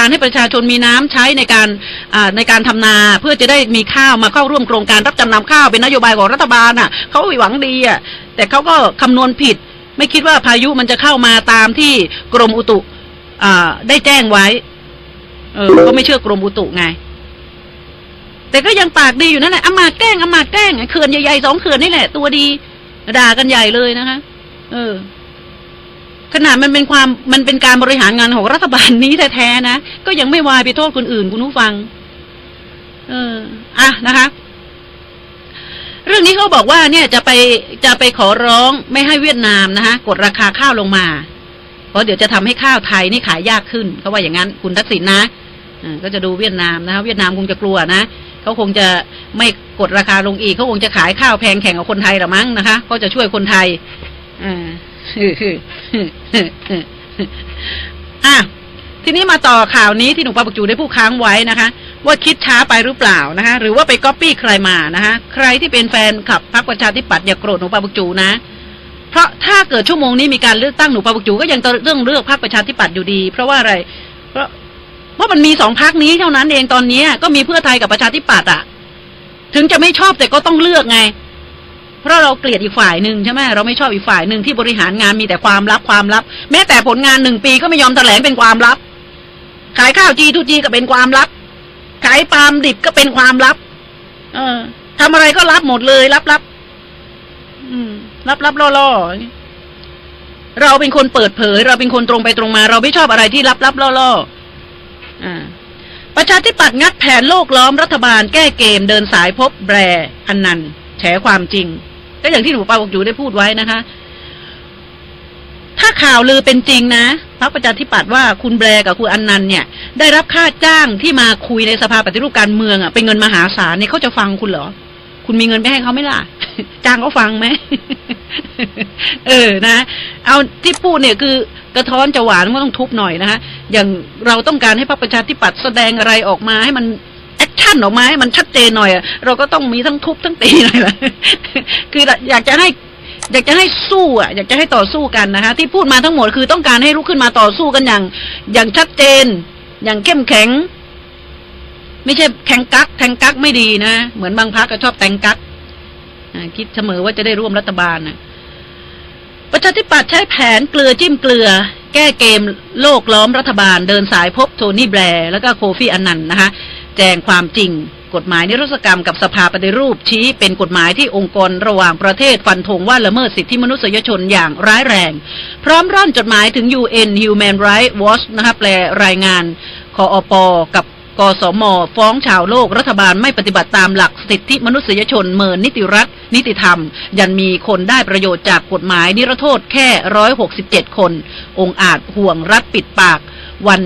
การให้ประชาชนมีน้ำใช้ในการในการทำนาเพื่อจะได้มีข้าวมาเข้าร่วมโครงการรับจำนำข้าวเป็นนโยบายของรัฐบาลอะเขาหวังดีอะแต่เขาก็คำนวณผิด ไม่คิดว่าพายุมันจะเข้ามาตามที่กรมอุตุอ่าได้แจ้งไว้เออก็ไม่เชื่อกรมอุตุไง แต่ก็ยังปากดีอยู่นั่นแหละอามาแกล้งอามาแกล้งเขื่อนใหญ่ๆสองเขื่อนนี่แหละ ตัวดีด่ากันใหญ่เลยนะคะ เออ ขนาดมันเป็นความมันเป็นการบริหารงานของรัฐบาลนี้แท้ๆนะก็ยังไม่วายไปโทษคนอื่นคุณผู้ฟัง เออ อะนะคะ เรื่องนี้เขาบอกว่าเนี่ยจะไปจะไปขอร้องไม่ให้เวียดนามนะคะกดราคาข้าวลงมาเพราะเดี๋ยวจะทำให้ข้าวไทยนี่ขายยากขึ้นเขาว่าอย่างนั้นคุณทักษิณนะอ่าก็จะดูเวียดนามนะคะเวียดนามคงจะกลัวนะเขาคงจะไม่กดราคาลงอีกเขาคงจะขายข้าวแพงแข่งกับคนไทยหรือมั้งนะคะก็จะช่วยคนไทยอ่า อะทีนี้มาต่อข่าวนี้ที่หนูปาปักจูได้พูดค้างไว้นะคะ ว่าคิดช้าไปหรือเปล่านะคะ หรือว่าไปก๊อปปี้ใครมานะคะใครที่เป็นแฟนขับพรรคประชาธิปัตย์อย่าโกรธหนูปาปักจูนะ เพราะถ้าเกิดชั่วโมงนี้มีการเลือกตั้งหนูปาปักจูก็ยังต้องเลือกพรรคประชาธิปัตย์อยู่ดี เพราะว่าอะไร เพราะเพราะมันมีสองพรรคนี้เท่านั้นเองตอนนี้ก็มีเพื่อไทยกับประชาธิปัตย์อะถึงจะไม่ชอบแต่ก็ต้องเลือกไง เพราะเราเกลียดอีกฝ่ายหนึ่งใช่ไหมเราไม่ชอบอีกฝ่ายหนึ่งที่บริหารงานมีแต่ความลับความลับ แม้แต่ผลงานหนึ่งปีก็ไม่ยอมแถลงเป็นความลับ ขายข้าวจีทูจีก็เป็นความลับ ขายปาล์มดิบก็เป็นความลับ เออทำอะไรก็ลับหมดเลยลับลับอืมลับลับล่อล่อเราเป็นคนเปิดเผย เราเป็นคนตรงไปตรงมา เราไม่ชอบอะไรที่ลับลับล่อล่ออ่าประชาธิปัตย์งัดแผนโลกล้อมรัฐบาลแก้เกมเดินสายพบแบรอันนันต์แฉความจริง ก็อย่างที่หนูปาบอกอยู่ได้พูดไว้นะคะ ถ้าข่าวลือเป็นจริงนะพรรคประชาธิปัตย์ว่าคุณแบรกับคุณอันนันต์เนี่ย ได้รับค่าจ้างที่มาคุยในสภาปฏิรูปการเมืองอะเป็นเงินมหาศาลเนี่ยเขาจะฟังคุณเหรอ คุณมีเงินไปให้เขาไหมล่ะ จ้างเขาฟังไหมเออนะ เอาที่พูดเนี่ยคือกระท้อนจะหวานก็ต้องทุบหน่อยนะคะอย่างเราต้องการให้พรรคประชาธิปัตย์แสดงอะไรออกมาให้มัน ชั่นออกมาให้มันชัดเจนหน่อยเราก็ต้องมีทั้งทุบทั้งตีหน่อยละคืออยากจะให้อยากจะให้สู้อะอยากจะให้ต่อสู้กันนะคะ ที่พูดมาทั้งหมดคือต้องการให้ลุกขึ้นมาต่อสู้กันอย่าง อย่างชัดเจน อย่างเข้มแข็ง ไม่ใช่แข่งกักแทงกักไม่ดีนะเหมือนบางพักก็ชอบแต่งกักคิดเสมอว่าจะได้ร่วมรัฐบาลนะประชาธิปัตย์ใช้แผนเกลือจิ้มเกลือ แก้เกมโลกล้อมรัฐบาล เดินสายพบโทนี่แบร์แล้วก็โคฟี่อันนันนะคะ แจงความจริง กฎหมายนิรโทษกรรมกับสภาปฏิรูปชี้เป็นกฎหมายที่องค์กรระหว่างประเทศฟันธงว่าละเมิดสิทธิมนุษยชนอย่างร้ายแรง พร้อมร่อนจดหมายถึง UN Human Rights Watch นะคะแปลรายงานคออปกับกสมฟ้องชาวโลกรัฐบาลไม่ปฏิบัติตามหลักสิทธิมนุษยชนเมินนิติรัฐ นิติธรรม ยันมีคนได้ประโยชน์จากกฎหมายนิรโทษแค่ร้อยหกสิบเจ็ดคน องอาจห่วงรัฐปิดปาก วัน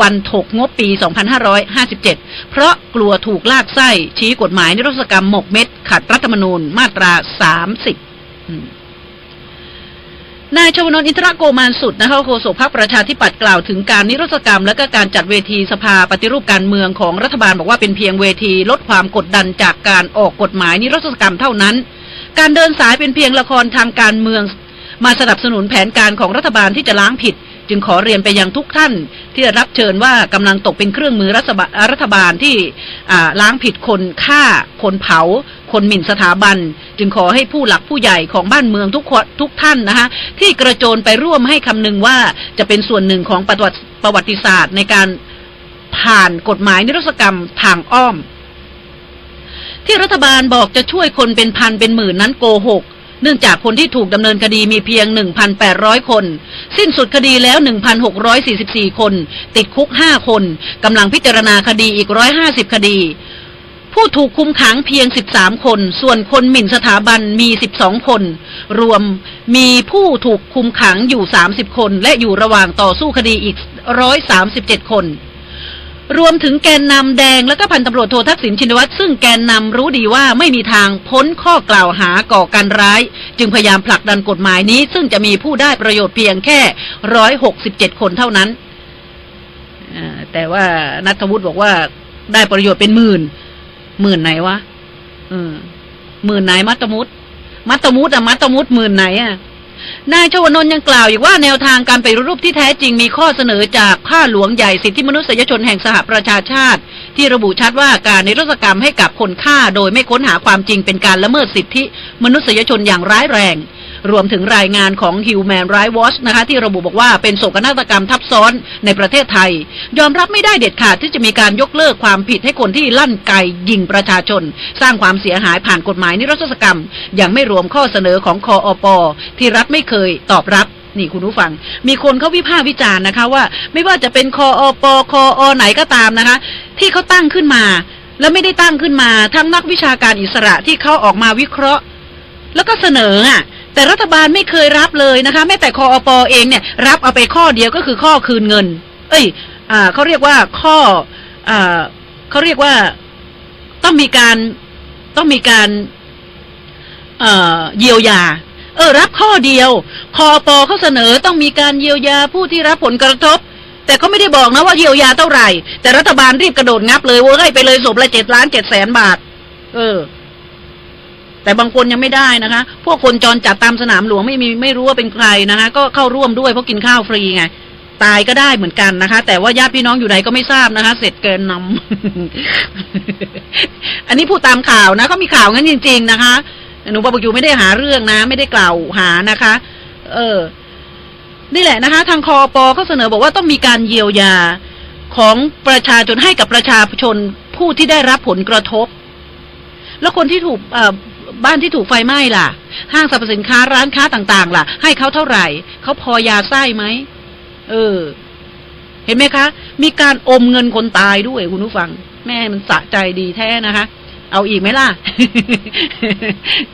วันถกงบปี 2557 เพราะกลัวถูกลากไส้ ชี้กฎหมายนิรโทษกรรมหมกเม็ด ขัดรัฐธรรมนูญมาตรา 30นายชวนนอินทรโกมานสุดนะคะโฆษกพรรคประชาธิปัตย์กล่าวถึงการนิรโทษกรรม และก็การจัดเวทีสภาปฏิรูปการเมืองของรัฐบาลบอกว่าเป็นเพียงเวทีลดความกดดันจากการออกกฎหมายนิรโทษกรรมเท่านั้น การเดินสายเป็นเพียงละครทางการเมือง มาสนับสนุนแผนการของรัฐบาลที่จะล้างผิด จึงขอเรียนไปยังทุกท่าน ที่รับเชิญว่ากำลังตกเป็นเครื่องมือรัฐบาลบาลที่ล้างผิดคนฆ่า คนเผา คนหมิ่นสถาบัน จึงขอให้ผู้หลักผู้ใหญ่ของบ้านเมืองทุกคนทุกท่านนะคะที่กระโจนไปร่วมให้คำนึงว่าจะเป็นส่วนหนึ่งของประวัติประวัติศาสตร์ในการผ่านกฎหมายนิรโทษกรรมทางอ้อม ที่รัฐบาลบอกจะช่วยคนเป็นพันเป็นหมื่นนั้นโกหก เนื่องจากคนที่ถูกดำเนินคดีมีเพียง 1,800 คน สิ้นสุดคดีแล้ว 1,644 คน ติดคุก 5 คนกำลังพิจารณาคดีอีก 150 คดี ผู้ถูกคุมขังเพียง 13 คน ส่วนคนหมิ่นสถาบันมี 12 คน รวมมีผู้ถูกคุมขังอยู่ 30 คน และอยู่ระหว่างต่อสู้คดีอีก 137 คน รวมถึงแกนนำแดงและก็พันตำรวจโททักษิณชินวัตรซึ่งแกนนำรู้ดีว่าไม่มีทางพ้นข้อกล่าวหาก่อการร้าย จึงพยายามผลักดันกฎหมายนี้ ซึ่งจะมีผู้ได้ประโยชน์เพียงแค่ร้อยหกสิบเจ็ดคนเท่านั้นแต่ว่านัทวุฒิบอกว่าได้ประโยชน์เป็นหมื่น หมื่นไหนวะหมื่นไหนมัตตมุตมัตตมุตอะมัตตมุตหมื่นไหนอะ นายชวนนยังกล่าวอีกว่าแนวทางการไปรูปที่แท้จริงมีข้อเสนอจากข้าหลวงใหญ่สิทธิมนุษยชนแห่งสหประชาชาติ ที่ระบุชัดว่าการในรัศกรรมให้กับคนฆ่าโดยไม่ค้นหาความจริงเป็นการละเมิดสิทธิมนุษยชนอย่างร้ายแรง รวมถึงรายงานของ Human Rights Watch นะคะที่ระบุบอกว่าเป็นโศกนาฏกรรมทับซ้อนในประเทศไทย ยอมรับไม่ได้เด็ดขาดที่จะมีการยกเลิกความผิดให้คนที่ลั่นไกยิงประชาชน สร้างความเสียหายผ่านกฎหมายนิรโทษกรรม ยังไม่รวมข้อเสนอของคออปที่รัฐไม่เคยตอบรับนี่คุณผู้ฟัง มีคนเขาวิพากษ์วิจารณ์นะคะว่า ไม่ว่าจะเป็นคออปคออไหนก็ตามนะคะ ที่เขาตั้งขึ้นมา แล้วไม่ได้ตั้งขึ้นมาทั้งนักวิชาการอิสระที่เขาออกมาวิเคราะห์ แล้วก็เสนออะ แต่รัฐบาลไม่เคยรับเลยนะคะ แม้แต่คออปเองเนี่ย รับเอาไปข้อเดียวก็คือข้อคืนเงิน เอ้ย อ่าเขาเรียกว่าข้อ อ่าเขาเรียกว่าต้องมีการต้องมีการ เอ่อเยียวยา เออ รับข้อเดียวคอปเขาเสนอต้องมีการเยียวยาผู้ที่รับผลกระทบ แต่เขาไม่ได้บอกนะว่าเยียวยาเท่าไหร่ แต่รัฐบาลรีบกระโดดงับเลยเว้ยไปเลยศพละเจ็ดล้านเจ็ดแสนบาท เออ แต่บางคนยังไม่ได้นะคะ พวกคนจรจัดตามสนามหลวงไม่มีไม่รู้ว่าเป็นใครนะคะ ก็เข้าร่วมด้วยเพราะกินข้าวฟรีไง ตายก็ได้เหมือนกันนะคะ แต่ว่าญาติพี่น้องอยู่ไหนก็ไม่ทราบนะคะ เสร็จเกินนำอันนี้พูดตามข่าวนะเขามีข่าวงั้นจริง ๆ นะคะหนูปะปุกอยู่ไม่ได้หาเรื่องนะ ไม่ได้กล่าวหานะคะ เออ นี่แหละนะคะ ทางคอปเขาเสนอบอกว่าต้องมีการเยียวยาของประชาชนให้กับประชาชนผู้ที่ได้รับผลกระทบ แล้วคนที่ถูก บ้านที่ถูกไฟไหม้ล่ะ ห้างสรรพสินค้าร้านค้าต่างๆ ล่ะ ให้เขาเท่าไหร่ เขาพอยาไส้ไหม เออ เห็นไหมคะ มีการอมเงินคนตายด้วยคุณผู้ฟัง แม่มันสะใจดีแท้นะคะ เอาอีกไหมล่ะ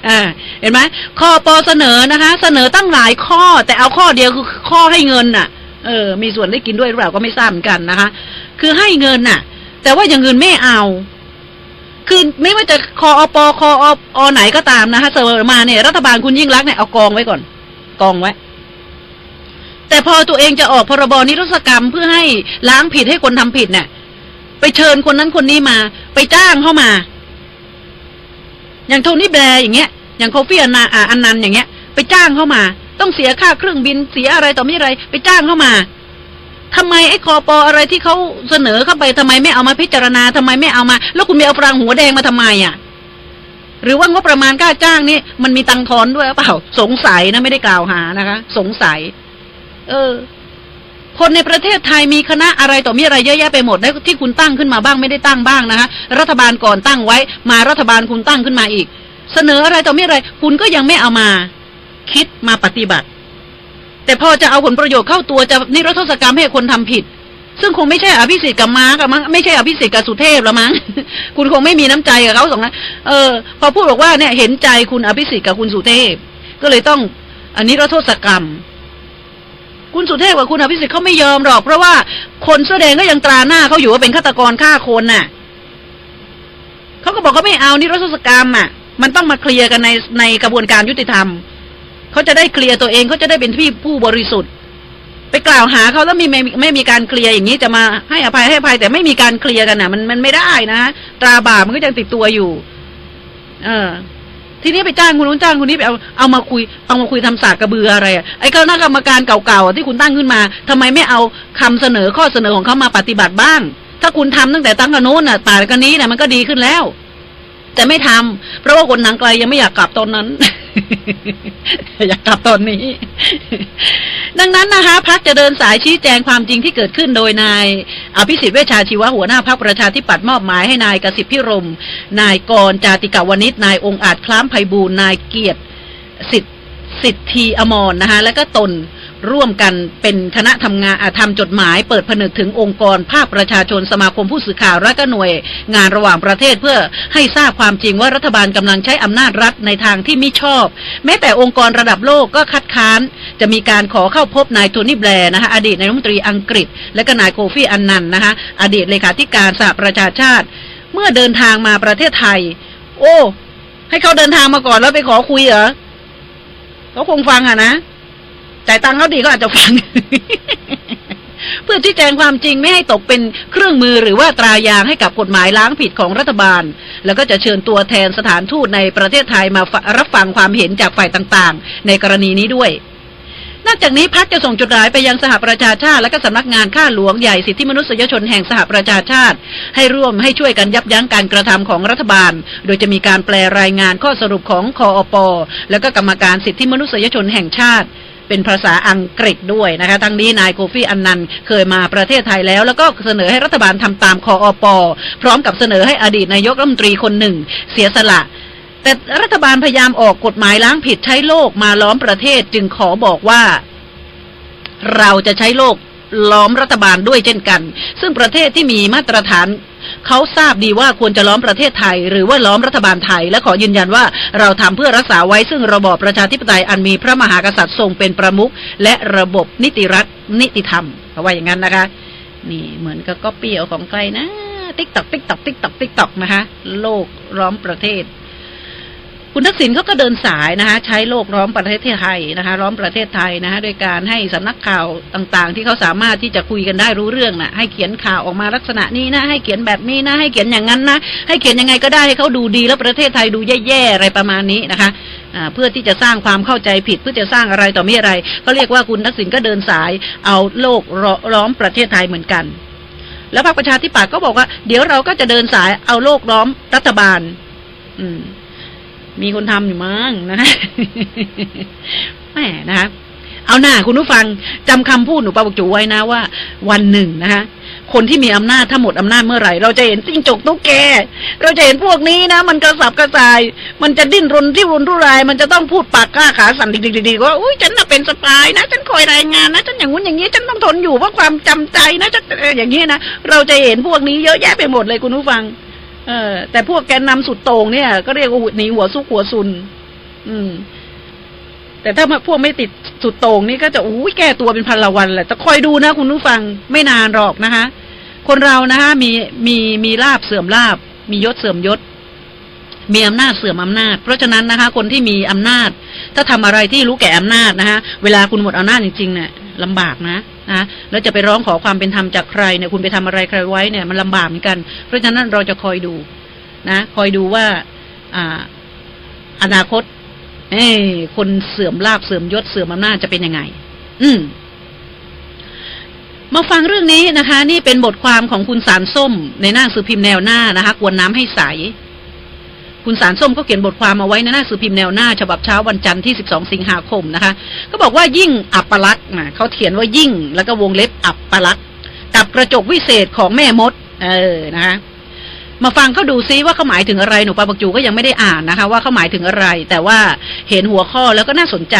อ่าเห็นไหมข้อปอเสนอนะคะ เสนอตั้งหลายข้อ แต่เอาข้อเดียวคือข้อให้เงินน่ะ เออ มีส่วนได้กินด้วยหรือเปล่าก็ไม่ทราบเหมือนกันนะคะ คือให้เงินน่ะ แต่ว่าอย่างเงินไม่เอา คือไม่ว่าจะคออปคอออไหนก็ตามนะคะเสนอมาเนี่ยรัฐบาลคุณยิ่งรักเนี่ยเอากองไว้ก่อน กองไว้ แต่พอตัวเองจะออกพรบนิรโทษกรรมเพื่อให้ล้างผิดให้คนทำผิดเนี่ยไปเชิญคนนั้นคนนี้มา ไปจ้างเข้ามา อย่างโทนี่แบร์อย่างเงี้ย อย่างโคฟี่อันนาอันนันอย่างเงี้ย ไปจ้างเข้ามา ต้องเสียค่าเครื่องบินเสียอะไรต่อไม่อะไร ไปจ้างเข้ามา ทำไมไอ้คอปออะไรที่เขาเสนอเข้าไปทำไมไม่เอามาพิจารณาทำไมไม่เอามา แล้วคุณไปเอาฟรางหัวแดงมาทำไมอะ หรือว่างบประมาณค่าจ้างนี่มันมีตังทอนด้วยหรือเปล่า สงสัยนะไม่ได้กล่าวหานะคะ สงสัย เออ คนในประเทศไทยมีคณะอะไรต่อมีอะไรเยอะแยะไปหมดได้ที่คุณตั้งขึ้นมาบ้างไม่ได้ตั้งบ้างนะคะรัฐบาลก่อนตั้งไว้ มารัฐบาลคุณตั้งขึ้นมาอีก เสนออะไรต่อมีอะไร คุณก็ยังไม่เอามา คิดมาปฏิบัติ แต่พอจะเอาผลประโยชน์เข้าตัวจะนิรโทษกรรมให้คนทำผิด ซึ่งคงไม่ใช่อภิสิทธิ์กับมาร์กมั้งไม่ใช่อภิสิทธิ์กับสุเทพล้วมั้งคุณคงไม่มีน้ำใจกับเขาสองนั้นเออพอพูดบอกว่าเนี่ยเห็นใจคุณอภิสิทธิ์กับคุณสุเทพ ก็เลยต้องอันนี้รโทษกรรม คุณสุเทพกับคุณอภิสิทธิ์เขาไม่ยอมหรอก เพราะว่าคนเสื้อแดงก็ยังตราหน้าเขาอยู่ว่าเป็นฆาตกรฆ่าคนน่ะเขาก็บอกเขาไม่เอานี่รโทษกรรมอะ มันต้องมาเคลียร์กันในในกระบวนการยุติธรรม เขาจะได้เคลียร์ตัวเองเขาจะได้เป็นที่ผู้บริสุทธิ์ ไปกล่าวหาเขาแล้วมีไม่ไม่มีการเคลียร์อย่างนี้จะมาให้อภัยให้อภัย แต่ไม่มีการเคลียร์กันน่ะมันมันไม่ได้นะตราบาปมันก็ยังติดตัวอยู่ เออทีนี้ไปจ้างคนนู้นจ้างคนนี้ไปเอาเอามาคุยเอามาคุยทำศาสตร์กระเบืออะไรอะไอ้คณะกรรมการเก่าๆที่คุณตั้งขึ้นมาทำไมไม่เอาคำเสนอข้อเสนอของเขามาปฏิบัติบ้าง ถ้าคุณทำตั้งแต่ตั้งกันโน้นน่ะป่านกันนี้น่ะมันก็ดีขึ้นแล้ว แต่ไม่ทำเพราะว่าคนทางไกลยังไม่อยากกลับตอนนั้น อยากกลับตอนนี้ ดังนั้นนะคะพักจะเดินสายชี้แจงความจริงที่เกิดขึ้นโดยนายอภิสิทธิ์เวชชาชีวะหัวหน้าพักประชาธิปัตย์มอบหมายให้นายกสิทธิพิรม นายกรจาติกาวนิชนายองค์อาจคล้ามไพบูลนายเกียรติสิทธิสิทธีอมรนะคะแล้วก็ตน ร่วมกันเป็นคณะทำงานอ่าทำจดหมาย เปิดผนึกถึงองค์กรภาคประชาชนสมาคมผู้สื่อข่าวและก็หน่วย งานระหว่างประเทศเพื่อให้ทราบความจริงว่ารัฐบาลกำลังใช้อำนาจรัฐในทางที่ไม่ชอบ แม้แต่องค์กรระดับโลกก็คัดค้าน จะมีการขอเข้าพบนายโทนี่แบร์นะคะอดีตนายรัฐมนตรีอังกฤษ และก็นายโคฟีอันนันนะคะอดีตเลขาธิการสหประชาชาติ เมื่อเดินทางมาประเทศไทย โอ้ ให้เขาเดินทางมาก่อนแล้วไปขอคุยเหรอเขาคงฟังอะนะ จ่ายตังค์เขาดีก็อาจจะฟัง เพื่อชี้แจงความจริงไม่ให้ตกเป็นเครื่องมือหรือว่าตรายางให้กับกฎหมายล้างผิดของรัฐบาล แล้วก็จะเชิญตัวแทนสถานทูตในประเทศไทยมารับฟังความเห็นจากฝ่ายต่างๆ ในกรณีนี้ด้วยนอกจากนี้พักจะส่งจดหมายไปยังสหประชาชาติ และก็สำนักงานข้าหลวงใหญ่สิทธิมนุษยชนแห่งสหประชาชาติ ให้ร่วมให้ช่วยกันยับยั้งการกระทำของรัฐบาล โดยจะมีการแปลรายงานข้อสรุปของคออปและก็กรรมการสิทธิมนุษยชนแห่งชาติ เป็นภาษาอังกฤษด้วยนะคะทั้งนี้นายโคฟี่อันนันเคยมาประเทศไทยแล้ว แล้วก็เสนอให้รัฐบาลทำตามคออปพร้อมกับเสนอให้อดีตนายกรัฐมนตรีคนหนึ่ง เสียสละแต่รัฐบาลพยายามออกกฎหมายล้างผิดใช้โลกมาล้อมประเทศจึงขอบอกว่า เราจะใช้โลกล้อมรัฐบาลด้วยเช่นกัน ซึ่งประเทศที่มีมาตรฐาน เขาทราบดีว่าควรจะล้อมประเทศไทย หรือว่าล้อมรัฐบาลไทย และขอยืนยันว่าเราทำเพื่อรักษาไว้ซึ่งระบอบประชาธิปไตยอันมีพระมหากษัตริย์ทรงเป็นประมุขและระบบนิติรัฐนิติธรรมเอาไว่าอย่างนั้นนะคะ นี่เหมือนกับก็เปียวของใครนะติ๊กตอกติ๊กตอกติ๊กตอกติ๊กตอกนะคะ โลกล้อมประเทศ คุณทักษิณเขาก็เดินสายนะคะใช้โลกล้อมประเทศไทยนะคะล้อมประเทศไทยนะคะโดยการให้สำนักข่าวต่างๆ ที่เขาสามารถที่จะคุยกันได้รู้เรื่องนะ่ะให้เขียนข่าวออกมาลักษณะนี้นะ ให้เขียนแบบนี้นะ ให้เขียนอย่างนั้นนะ ให้เขียนยังไงก็ได้ให้เขาดูดีแล้วประเทศไทยดูแย่ๆอะไรประมาณนี้นะคะเพื่อที่จะสร้างความเข้าใจผิดเพื่อจะสร้างอะไรต่อม่อะไรเขาเรียกว่าคุณทักษิณก็เดินสายเอาโลกล้อมประเทศไทยเหมือนกัน แล้วพรรคประชาธิปัตย์ก็บอกว่า เดี๋ยวเราก็จะเดินสายเอาโลกล้อมรัฐบาล อืม มีคนทำอยู่มั้งนะแหมนะคะเอาหน้าคุณผู้ฟังจำคำพูดหนูปาบกจูไว้นะว่า วันหนึ่งนะคะคนที่มีอำนาจถ้าหมดอำนาจเมื่อไหร่ เราจะเห็นจิ้งจกตุ๊กแก เราจะเห็นพวกนี้นะ มันกระสับกระส่าย มันจะดิ้นรนที่รุนรุราย มันจะต้องพูดปากกล้าขาสั่นดิกๆๆว่าอุ้ยฉันน่ะเป็นสปายนะ ฉันคอยรายงานนะ ฉันอย่างงู้นอย่างนี้ ฉันต้องทนอยู่เพราะความจำใจนะฉันอย่างนี้นะ เราจะเห็นพวกนี้เยอะแยะไปหมดเลยคุณผู้ฟัง เออ แต่พวกแกนนำสุดโต่งเนี่ย ก็เรียกว่าหนีหัวซุกหัวซุน อืม แต่ถ้าพวกไม่ติดสุดโต่งนี่ก็จะอุ้ยแก้ตัวเป็นพันละวันแหละแต่คอยดูนะคุณผู้ฟังไม่นานหรอกนะคะคนเรานะคะมีมีมีลาบเสื่อมลาบ มียศเสื่อมยศ มีอำนาจเสื่อมอำนาจ เพราะฉะนั้นนะคะ คนที่มีอำนาจ ถ้าทำอะไรที่รู้แก่อำนาจนะคะเวลาคุณหมดอำนาจจริงๆเนี่ยลำบากนะ นะแล้วจะไปร้องขอความเป็นธรรมจากใครเนี่ยคุณไปทำอะไรใครไว้เนี่ยมันลำบากเหมือนกัน เพราะฉะนั้นเราจะคอยดูนะ คอยดูว่าอ่าอนาคต เอ้คนเสื่อมลาบเสื่อมยศเสื่อมอำนาจจะเป็นยังไง อืมมาฟังเรื่องนี้นะคะ นี่เป็นบทความของคุณสารส้ม ในหน้าสือพิมพ์แนวหน้านะคะ กวนน้ำให้ใส คุณสารส้มก็เขียนบทความมาไว้ในหน้าสือพิมพ์แนวหน้า ฉบับเช้าวันจันทร์ที่ 12 สิงหาคมนะคะ ก็บอกว่ายิ่งอัปลักษณ์นะเขาเขียนว่ายิ่ง แล้วก็วงเล็บอัปลักษณ์กับกระจกวิเศษของแม่มด เออนะคะมาฟังเขาดูซิว่าเขาหมายถึงอะไรหนูปาบักจูก็ยังไม่ได้อ่านนะคะ ว่าเขาหมายถึงอะไร แต่ว่าเห็นหัวข้อแล้วก็น่าสนใจ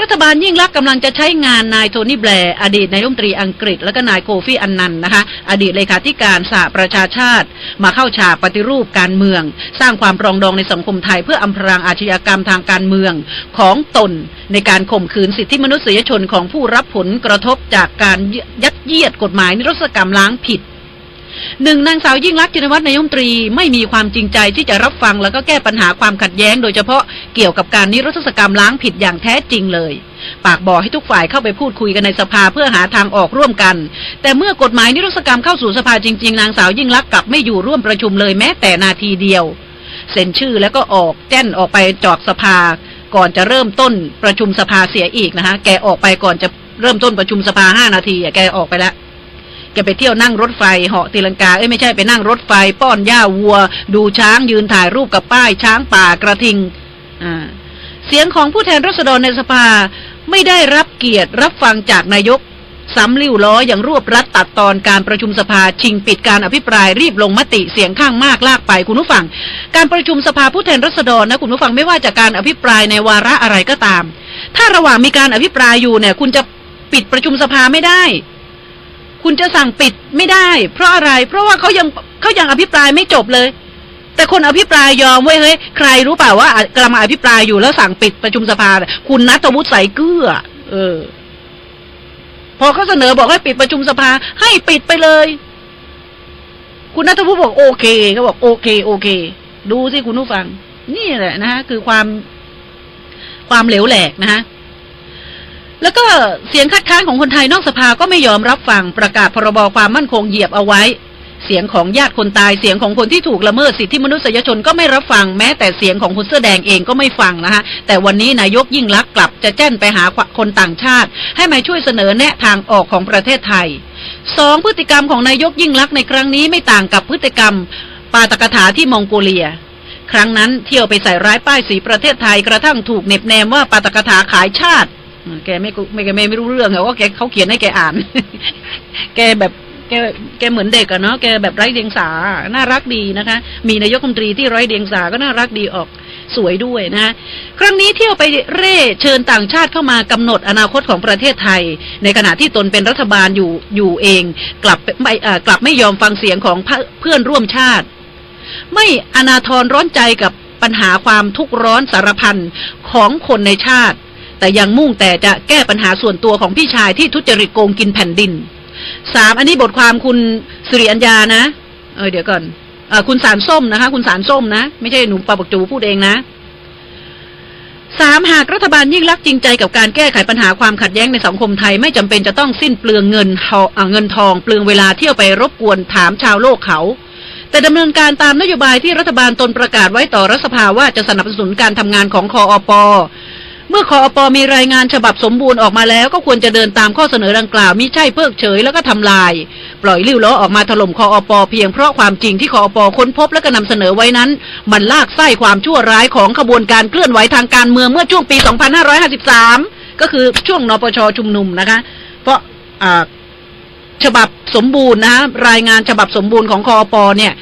รัฐบาลยิ่งลักษณ์กำลังจะใช้งานนายโทนี่แบร์อดีตนายรัฐมนตรีอังกฤษ และก็นายโคฟี่อันนันนะคะ อดีตเลขาธิการสหประชาชาติ มาเข้าฉากปฏิรูปการเมือง สร้างความปรองดองในสังคมไทย เพื่ออำพรางอาชญากรรมทางการเมืองของตน ในการข่มขืนสิทธิมนุษยชนของผู้รับผลกระทบจากการยัดเยียดกฎหมายนิรศกรรมล้างผิด หนึ่งนางสาวยิ่งรักชินวัตรนายมตรีไม่มีความจริงใจที่จะรับฟังแล้วก็แก้ปัญหาความขัดแย้ง โดยเฉพาะเกี่ยวกับการนิรโทษกรรมล้างผิดอย่างแท้จริงเลย ปากบอกให้ทุกฝ่ายเข้าไปพูดคุยกันในสภาเพื่อหาทางออกร่วมกัน แต่เมื่อกฎหมายนิรโทษกรรมเข้าสู่สภาจริง ๆ นางสาวยิ่งรักกลับไม่อยู่ร่วมประชุมเลยแม้แต่นาทีเดียวเซ็นชื่อแล้วก็ออกแจ้นออกไปจอกสภา ก่อนจะเริ่มต้นประชุมสภาเสียอีกนะคะแกออกไปก่อนจะเริ่มต้นประชุมสภาห้านาทีอะแกออกไปแล้ว แกไปเที่ยวนั่งรถไฟเหาะตีลังกาเอ้ยไม่ใช่ไปนั่งรถไฟ ป้อนหญ้าวัว ดูช้างยืนถ่ายรูปกับป้ายช้างป่ากระทิงอ่าเสียงของผู้แทนรัษฎรในสภาไม่ได้รับเกียรติรับฟังจากนายกซ้ำลิ้วล้ออย่างรวบรัดตัดตอนการประชุมสภาชิงปิดการอภิปรายรีบลงมติเสียงข้างมากลากไปคุณผู้ฟัง การประชุมสภาผู้แทนรัษฎรนะคุณผู้ฟังไม่ว่าจากการอภิปรายในวาระอะไรก็ตาม ถ้าระหว่างมีการอภิปรายอยู่เนี่ย คุณจะปิดประชุมสภาไม่ได้ คุณจะสั่งปิดไม่ได้ เพราะอะไร เพราะว่าเขายังเขายังอภิปรายไม่จบเลย แต่คนอภิปรายยอมเว้ยเฮ้ยใครรู้เปล่าว่ากำลังอภิปรายอยู่แล้วสั่งปิดประชุมสภา คุณนัทวุฒิใส่เกลือเออ พอเขาเสนอบอกให้ปิดประชุมสภา ให้ปิดไปเลย คุณนัทวุฒิบอกโอเคเขาบอกโอเค โอเค ดูสิคุณผู้ฟัง นี่แหละนะฮะคือความความเหลวแหลกนะฮะ แล้วก็เสียงคัดค้านของคนไทยนอกสภาก็ไม่ยอมรับฟังประกาศพรบความมั่นคงเหยียบเอาไว้ เสียงของญาติคนตายเสียงของคนที่ถูกละเมิดสิทธิมนุษยชนก็ไม่รับฟังแม้แต่เสียงของคนเสื้อแดงเองก็ไม่ฟังนะคะแต่วันนี้นายกยิ่งลักษณ์กลับจะแจ้นไปหาคนต่างชาติ ให้มาช่วยเสนอแนะทางออกของประเทศไทยสองพฤติกรรมของนายกยิ่งลักษณ์ในครั้งนี้ไม่ต่างกับพฤติกรรม ปาตกถาที่มองโกเลียครั้งนั้นเที่ยวไปใส่ร้ายป้ายสีประเทศไทยกระทั่งถูกเน็บแนมว่าปาตกถาขายชาติ แกไม่ไม่แกไม่ไม่รู้เรื่องไงว่าแกเขาเขียนให้แกอ่าน แกแบบแกแกเหมือนเด็กอะเนาะแกแบบไร้เดียงสา น่ารักดีนะคะ มีนายกรัฐมนตรีที่ไร้เดียงสาก็น่ารักดีออกสวยด้วยนะ ครั้งนี้เที่ยวไปเร่เชิญต่างชาติเข้ามากำหนดอนาคตของประเทศไทย ในขณะที่ตนเป็นรัฐบาลอยู่อยู่เอง กลับไม่กลับไม่ยอมฟังเสียงของเพื่อนร่วมชาติ ไม่อนาทรร้อนใจกับปัญหาความทุกข์ร้อนสารพันของคนในชาติ แต่ยังมุ่งแต่จะแก้ปัญหาส่วนตัวของพี่ชายที่ทุจริตโกงกินแผ่นดินสามอันนี้บทความคุณสิริอัญญานะเออเดี๋ยวก่อนอคุณสารส้มนะคะ คุณสารส้มนะ ไม่ใช่หนุ่มปาบกจูพูดเองนะสามหากรัฐบาลยิ่งรักจริงใจกับการแก้ไขปัญหาความขัดแย้งในสังคมไทยไม่จำเป็นจะต้องสิ้นเปลืองเงินเงินทองเปลืองเวลาเที่ยวไปรบกวนถามชาวโลกเขา แต่ดำเนินการตามนโยบายที่รัฐบาลตนประกาศไว้ต่อรัฐสภาว่าจะสนับสนุนการทำงานของคออป เมื่อคออปอมีรายงานฉบับสมบูรณ์ออกมาแล้วก็ควรจะเดินตามข้อเสนอดังกล่าวมิใช่เพิกเฉยแล้วก็ทำลาย ปล่อยลิ้วล้อออกมาถล่มคออปอเพียงเพราะความจริงที่คออปอค้นพบและก็นำเสนอไว้นั้น มันลากไส้ความชั่วร้ายของขบวนการเคลื่อนไหวทางการเมืองเมื่อช่วงปี 2553 ก็คือช่วงนปชชุมนุมนะคะ เพราะฉบับสมบูรณ์นะรายงานฉบับสมบูรณ์ของคออปอเนี่ย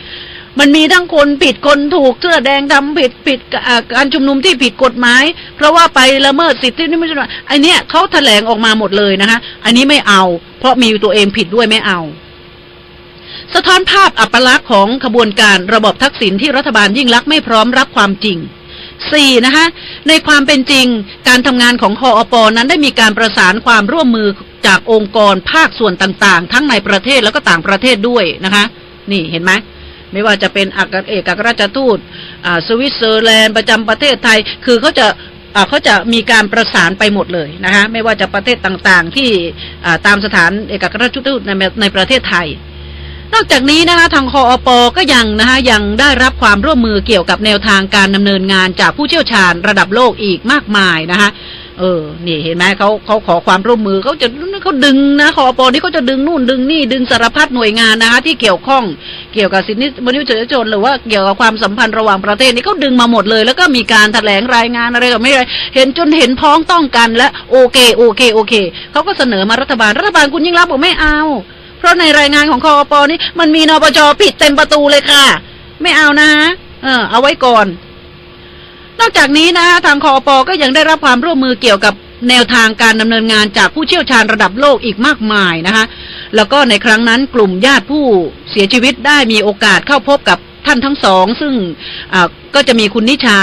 มันมีทั้งคนผิดคนถูกเสื้อแดงทำผิดผิดการชุมนุมที่ผิดกฎหมาย เพราะว่าไปละเมิดสิทธินี่ไม่ใช่ไอเนี้ยเขาแถลงออกมาหมดเลยนะคะอันนี้ไม่เอา เพราะมีตัวเองผิดด้วยไม่เอาสะท้อนภาพอัปลักษณ์ของขบวนการระบบทักษิณที่รัฐบาลยิ่งลักษณ์ไม่พร้อมรับความจริงสี่นะคะในความเป็นจริง การทำงานของคออปอนั้นได้มีการประสานความร่วมมือจากองค์กรภาคส่วนต่างๆ ทั้งในประเทศแล้วก็ต่างประเทศด้วยนะคะ นี่เห็นไหม ไม่ว่าจะเป็นอักเอกอัครราชทูตสวิตเซอร์แลนด์ประจำประเทศไทย คือเขาจะเขาจะมีการประสานไปหมดเลยนะคะไม่ว่าจะประเทศต่างๆ ที่ตามสถานเอกอัครราชทูตในในประเทศไทย นอกจากนี้นะคะทางคออปอก็ยังนะคะยังได้รับความร่วมมือเกี่ยวกับแนวทางการดำเนินงานจากผู้เชี่ยวชาญระดับโลกอีกมากมายนะคะ เออ นี่เห็นไหมเขาเขาขอความร่วมมือเขาจะเขาดึงนะคอปอนี่เขาจะดึงนู่นดึงนี่ดึงสารพัดหน่วยงานนะคะที่เกี่ยวข้องเกี่ยวกับสิทธิมนุษยชนหรือว่าเกี่ยวกับความสัมพันธ์ระหว่างประเทศนี่เขาดึงมาหมดเลย แล้วก็มีการแถลงรายงานอะไรต่อไม่ไรเห็นจนเห็นพ้องต้องกันและโอเคโอเคโอเคเขาก็เสนอมารัฐบาลรัฐบาลคุณยิ่งรักบอกไม่เอา เพราะในรายงานของคอปอนี่มันมีนปชผิดเต็มประตูเลยค่ะ ไม่เอานะเออเอาไว้ก่อน นอกจากนี้นะทางคอปอก็ยังได้รับความร่วมมือเกี่ยวกับแนวทางการดำเนินงานจากผู้เชี่ยวชาญระดับโลกอีกมากมายนะคะ แล้วก็ในครั้งนั้นกลุ่มญาติผู้เสียชีวิตได้มีโอกาสเข้าพบกับท่านทั้งสอง ซึ่งก็จะมีคุณนิชา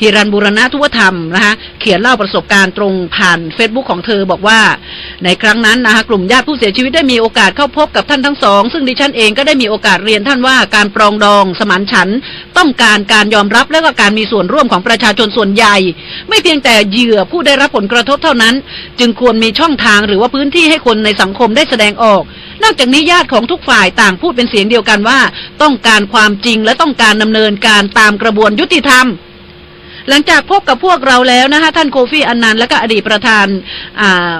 ฮิรันบุรณะทุวธรรมนะคะเขียนเล่าประสบการณ์ตรงผ่านเฟซบุ๊กของเธอบอกว่า ในครั้งนั้นนะคะกลุ่มญาติผู้เสียชีวิตได้มีโอกาสเข้าพบกับท่านทั้งสอง ซึ่งดิฉันเองก็ได้มีโอกาสเรียนท่านว่าการปรองดอง สมานฉันต้องการการยอมรับและก็การมีส่วนร่วมของประชาชนส่วนใหญ่ ไม่เพียงแต่เหยื่อผู้ได้รับผลกระทบเท่านั้น จึงควรมีช่องทางหรือว่าพื้นที่ให้คนในสังคมได้แสดงออก นอกจากนี้ญาติของทุกฝ่ายต่างพูดเป็นเสียงเดียวกันว่า ต้องการความจริงและต้องการดำเนินการตามกระบวนยุติธรรมหลังจากพบกับพวกเราแล้วนะคะท่านโคฟี่อันนันต์และก็อดีตประธานอ่า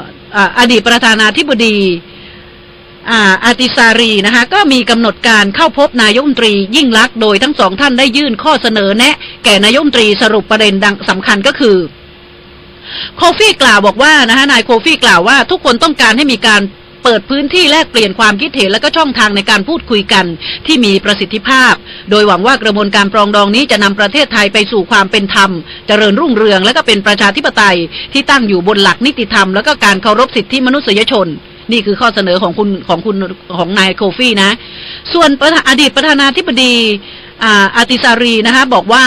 อดีตประธานาธิบดีอาติซารีนะคะก็มีกำหนดการเข้าพบนายมนตรียิ่งลักษณ์โดยทั้งสองท่านได้ยื่นข้อเสนอแนะ แก่นายมนตรีสรุปประเด็นดังสำคัญก็คือ โคฟี่กล่าวบอกว่านะคะนายโคฟี่กล่าวว่าทุกคนต้องการให้มีการ เปิดพื้นที่แลกเปลี่ยนความคิดเห็นและก็ช่องทางในการพูดคุยกัน ที่มีประสิทธิภาพ โดยหวังว่ากระบวนการปรองดองนี้จะนำประเทศไทยไปสู่ความเป็นธรรม เจริญรุ่งเรืองและก็เป็นประชาธิปไตยที่ตั้งอยู่บนหลักนิติธรรม และก็การเคารพสิทธิมนุษยชนนี่คือข้อเสนอของคุณของคุณของนายโคฟี่นะ ส่วนอดีตประธานาธิบดี อาติซารีนะคะบอกว่า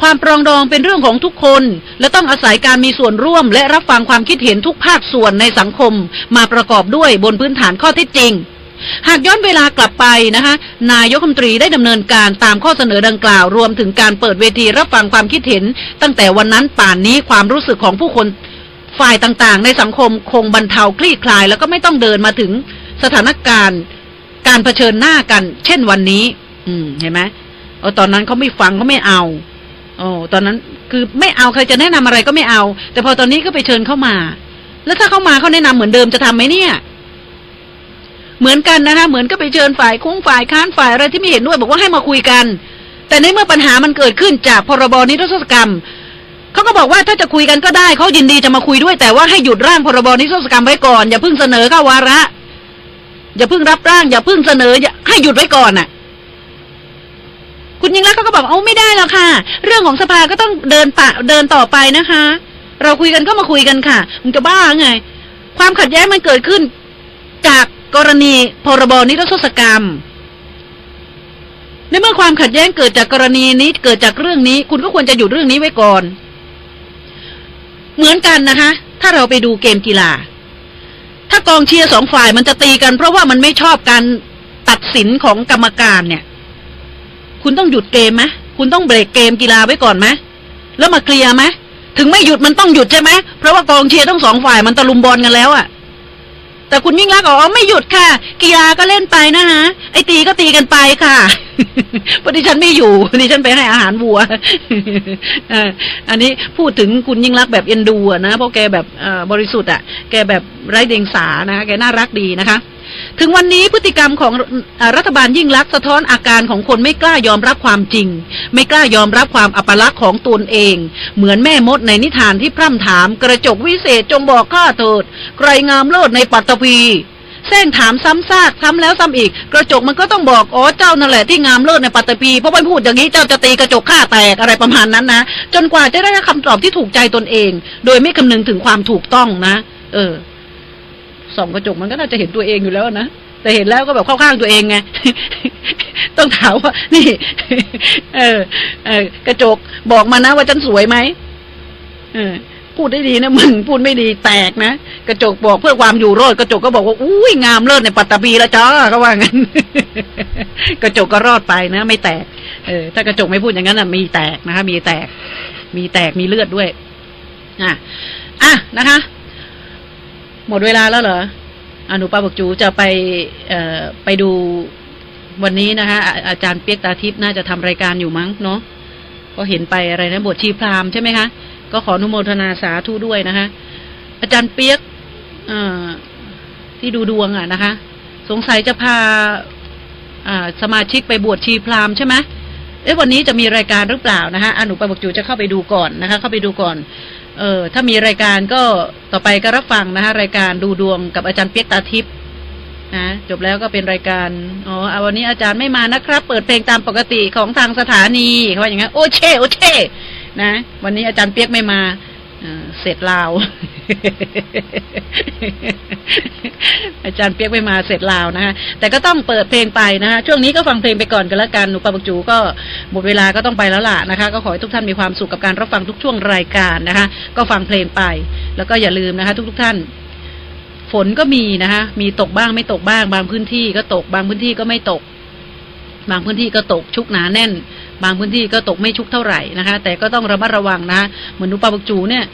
ความปรองดองเป็นเรื่องของทุกคน และต้องอาศัยการมีส่วนร่วม และรับฟังความคิดเห็นทุกภาคส่วนในสังคม มาประกอบด้วยบนพื้นฐานข้อเท็จจริง หากย้อนเวลากลับไปนะคะนายกรัฐมนตรีได้ดำเนินการตามข้อเสนอดังกล่าว รวมถึงการเปิดเวทีรับฟังความคิดเห็น ตั้งแต่วันนั้นป่านนี้ความรู้สึกของผู้คนฝ่ายต่างๆ ในสังคมคงบรรเทาคลี่คลาย แล้วก็ไม่ต้องเดินมาถึงสถานการณ์ การเผชิญหน้ากัน เช่นวันนี้ อืมเห็นไหม เออตอนนั้นเขาไม่ฟังเขาไม่เอาโอ้ตอนนั้นคือไม่เอาใครจะแนะนำอะไรก็ไม่เอา แต่พอตอนนี้ก็ไปเชิญเข้ามา แล้วถ้าเขามาเขาแนะนำเหมือนเดิมจะทำไหมเนี่ย เหมือนกันนะคะเหมือนก็ไปเชิญฝ่ายคุ้งฝ่ายค้านฝ่ายอะไรที่ไม่เห็นด้วย บอกว่าให้มาคุยกัน แต่ในเมื่อปัญหามันเกิดขึ้นจากพรบนิรโทษกรรมเขาก็บอกว่าถ้าจะคุยกันก็ได้เขายินดีจะมาคุยด้วย แต่ว่าให้หยุดร่างพรบนิรโทษกรรมไว้ก่อนอย่าเพิ่งเสนอเข้าวาระ อย่าเพิ่งรับร่าง อย่าเพิ่งเสนอให้หยุดไว้ก่อนน่ะ คุณยิ่งรักษณ์เขาก็บอกเอาไม่ได้แล้วค่ะ เรื่องของสภาก็ต้องเดินปะเดินต่อไปนะคะ เราคุยกันก็มาคุยกันค่ะมึงจะบ้าไง ความขัดแย้งมันเกิดขึ้น จากกรณีพรบนิรโทษกรรมในเมื่อความขัดแย้งเกิดจากกรณีนี้เกิดจากเรื่องนี้ คุณก็ควรจะหยุดเรื่องนี้ไว้ก่อน เหมือนกันนะคะ ถ้าเราไปดูเกมกีฬา ถ้ากองเชียร์สองฝ่ายมันจะตีกัน เพราะว่ามันไม่ชอบการตัดสินของกรรมการเนี่ย คุณต้องหยุดเกมไหมคุณต้องเบรกเกมกีฬาไว้ก่อนไหมแล้วมาเคลียร์ไหมถึงไม่หยุดมันต้องหยุดใช่ไหมเพราะว่ากองเชียร์ทั้งสองฝ่ายมันตะลุมบอลกันแล้วอะแต่คุณยิ่งรักอ๋อไม่หยุดค่ะ กีฬาก็เล่นไปนะฮะ ไอตีก็ตีกันไปค่ะพราะดิฉันไม่อยู่ดิฉันไปให้อาหารวัวอ่ออันนี้พูดถึงคุณยิ่งรักแบบเอ็นดูนะเพราะแกแบบเอ่อบริสุทธิ์อะแกแบบไร้เดียงสานะคะแกน่ารักดีนะคะ ถึงวันนี้พฤติกรรมของรัฐบาลยิ่งลักษณ์สะท้อนอาการของคนไม่กล้ายอมรับความจริง ไม่กล้ายอมรับความอัปลักษณ์ของตนเอง เหมือนแม่มดในนิทานที่พร่ำถามกระจกวิเศษจงบอกข้าเถิดใครงามเลิศในปัตตภีแซงถามซ้ำซากซ้ำแล้วซ้ำอีก กระจกมันก็ต้องบอกอ๋อเจ้านั่นแหละที่งามเลิศในปัตตภีเพราะมันพูดอย่างนี้เจ้าจะตีกระจกข้าแตกอะไรประมาณนั้นนะจนกว่าจะได้คำตอบที่ถูกใจตนเอง โดยไม่คำนึงถึงความถูกต้องนะ เออ ส่องกระจกมันก็น่าจะเห็นตัวเองอยู่แล้วนะแต่เห็นแล้วก็แบบเข้าข้างตัวเองไงต้องถามว่า นี่ เออ เออกระจกบอกมานะว่าฉันสวยไหมเออ พูดได้ดีนะมึงพูดไม่ดีแตกนะกระจกบอกเพื่อความอยู่รอดกระจกก็บอกว่าอุ้ยงามเลิศในปัตตภีแล้วจ้าก็ว่างั้นกระจกก็รอดไปนะไม่แตก เออ ถ้ากระจกไม่พูดอย่างนั้นอะมีแตกนะคะ มีแตก มีแตกมีเลือดด้วย อะอะนะคะ หมดเวลาแล้วเหรออนุปาบกจูจะไปไปดูวันนี้นะคะอาจารย์เปียกตาทิพย์น่าจะทำรายการอยู่มั้งเนาะก็เห็นไปอะไรนะบทชีพรามใช่ไหมคะ ก็ขออนุโมทนาสาธุด้วยนะคะ อาจารย์เปียกที่ดูดวงอะนะคะ สงสัยจะพาสมาชิกไปบวชชีพรามใช่ไหมเอ๊ะวันนี้จะมีรายการหรือเปล่านะคะอนุปาบกจูจะเข้าไปดูก่อนนะคะ เข้าไปดูก่อน เออถ้ามีรายการก็ต่อไปก็รับฟังนะคะรายการดูดวงกับอาจารย์เปียกตาทิพย์นะจบแล้วก็เป็นรายการอ๋อเอาวันนี้อาจารย์ไม่มานะครับ เปิดเพลงตามปกติของทางสถานีเขาว่าอย่างงั้นโอเช่โอเช่นะ วันนี้อาจารย์เปียกไม่มาเออเสร็จลาว อาจารย์เปียกไม่มาเสร็จลาวนะคะแต่ก็ต้องเปิดเพลงไปนะคะช่วงนี้ก็ฟังเพลงไปก่อนกันแล้วกันหนูปาบักจูก็หมดเวลาก็ต้องไปแล้วล่ะนะคะ ก็ขอให้ทุกท่านมีความสุขกับการรับฟังทุกช่วงรายการนะคะ ก็ฟังเพลงไป แล้วก็อย่าลืมนะคะ ทุกๆท่านฝนก็มีนะคะมีตกบ้างไม่ตกบ้าง บางพื้นที่ก็ตก บางพื้นที่ก็ไม่ตก บางพื้นที่ก็ตกชุกหนาแน่น บางพื้นที่ก็ตกไม่ชุกเท่าไหร่นะคะ แต่ก็ต้องระมัดระวังนะเหมือนหนูปาบักจูเนี่ย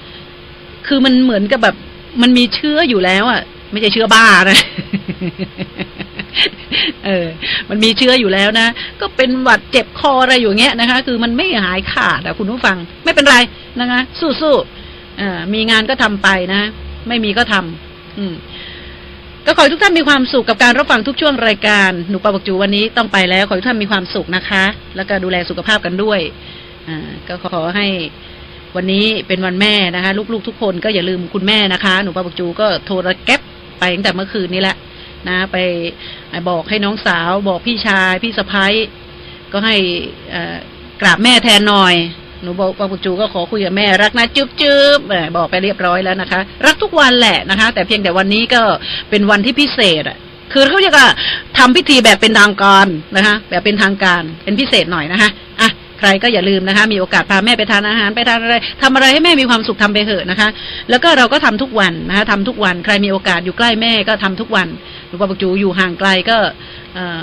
คือมันเหมือนกับแบบ มันมีเชื้ออยู่แล้วอะ่ะ ไม่ใช่เชื้อบ้านะเออ มันมีเชื้ออยู่แล้วนะ ก็เป็นหวัดเจ็บคออะไรอยู่เงี้ยนะคะ คือมันไม่หายขาดอะคุณผู้ฟัง ไม่เป็นไรนะคะ สู้ๆอ่ามีงานก็ทำไปนะ ไม่มีก็ทำอืม ก็ขอให้ทุกท่านมีความสุขกับการรับฟังทุกช่วงรายการ หนูปาบักจูวันนี้ต้องไปแล้ว ขอให้ทุกท่านมีความสุขนะคะ แล้วก็ดูแลสุขภาพกันด้วย อ่า ก็ขอให้ วันนี้เป็นวันแม่นะคะ ลูกๆทุกคนก็อย่าลืมคุณแม่นะคะ หนูปาบกจูก็โทรแก๊ปไปตั้งแต่เมื่อคืนนี้แหละนะไปบอกให้น้องสาว บอกพี่ชายพี่สะพ้ายก็ให้กราบแม่แทนหน่อย หนูบอกปาปุจูก็ขอคุยกับแม่รักนะจุ๊บจุ๊บบอกไปเรียบร้อยแล้วนะคะ รักทุกวันแหละนะคะ แต่เพียงแต่วันนี้ก็เป็นวันที่พิเศษอะคือเขาเรียกว่าทำพิธีแบบเป็นทางการนะคะ แบบเป็นทางการเป็นพิเศษหน่อยนะคะอะ รก็อย่าลืมนะคะ มีโอกาสพาแม่ไปทานอาหารไปทานอะไรทำอะไรให้แม่มีความสุขทำไปเถอะนะคะ แล้วก็เราก็ทำทุกวันนะคะทำทุกวันใครมีโอกาสอยู่ใกล้แม่ก็ทำทุกวันหลวงพ่อปักจูอยู่ห่างไกลก็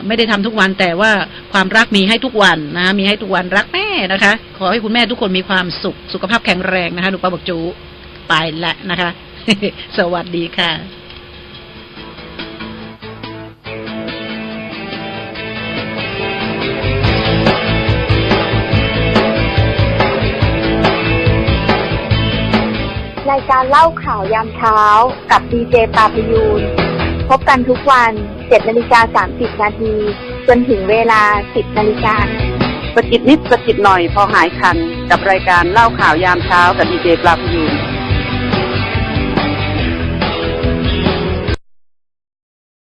ไม่ได้ทำทุกวันแต่ว่าความรักมีให้ทุกวันนะมีให้ทุกวันรักแม่นะคะ ขอให้คุณแม่ทุกคนมีความสุขสุขภาพแข็งแรงนะคะหลวงพ่อปักจูไปละนะคะ สวัสดีค่ะ รายการเล่าข่าวยามเช้ากับดีเจปาพยูน พบกันทุกวัน 7นาฬิกา30 นาที จนถึงเวลา 10นาฬิกาสะกิดนิดสะกิดหน่อยพอหายคัน กับรายการเล่าข่าวยามเช้ากับดีเจปาพยูน